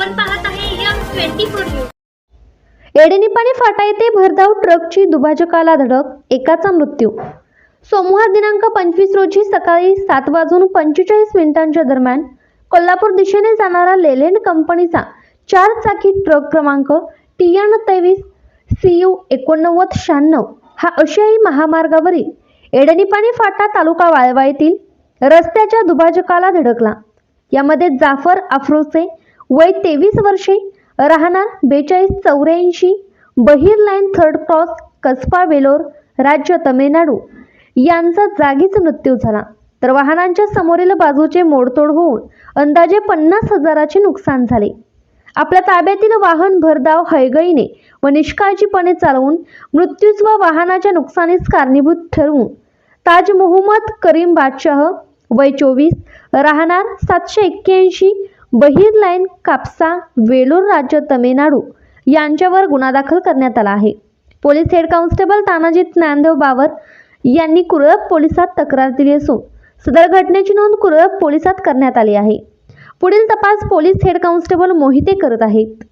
आपण पाहत आहे यम ट्वेंटी फोर न्यूज. एडेनिपाणी फाटा येथे भरधाव ट्रकची दुभाजकाला धडक एकाचा मृत्यू. सोमवार दिनांक पंचवीस रोजी सकाळी सात वाजून पंचेचाळीस मिनिटांच्या दरम्यान कोल्हापूर दिशेने जाणारा लेलँड कंपनीचा चार चाकी ट्रक क्रमांक टी एन तेवीस सी यू एकोणनव्वद शहाण्णव हा आशियाई महामार्गावरील एडेनिपाणी फाटा तालुका वाळवा येथील रस्त्याच्या दुभाजकाला धडकला. यामध्ये जाफर अफरोसे वय तेवीस वर्षे राहणार बेचाळीस चौऱ्याऐंशी बहिर लाईन थर्ड क्रॉस कसबा वेलोर राज्य तमिळनाडू. यांचा जागीच मृत्यू झाला. तर वाहनांच्या समोरील बाजूचे मोडतोड होऊन अंदाजे पन्नास हजाराचे नुकसान झाले. आपल्या ताब्यातील वाहन भरधाव हयगईने व निष्काळजीपणे चालवून मृत्यूस व वाहनाच्या नुकसानीस कारणीभूत ठरवून ताज मोहम्मद करीम बादशाह वय चोवीस राहणार सातशे एक्क्याऐंशी बहिर लाईन कापसा वेलूर राज्य तमिळनाडू यांच्यावर गुन्हा दाखल करण्यात आला आहे. Police head constable Tanaji Dnyandev Bavar यांनी कुरळप पोलिसात तक्रार दिली असून सदर घटनेची नोंद कुरळप पोलिसात करण्यात आली आहे. पुढील तपास पोलीस हेड कॉन्स्टेबल मोहिते करत आहेत.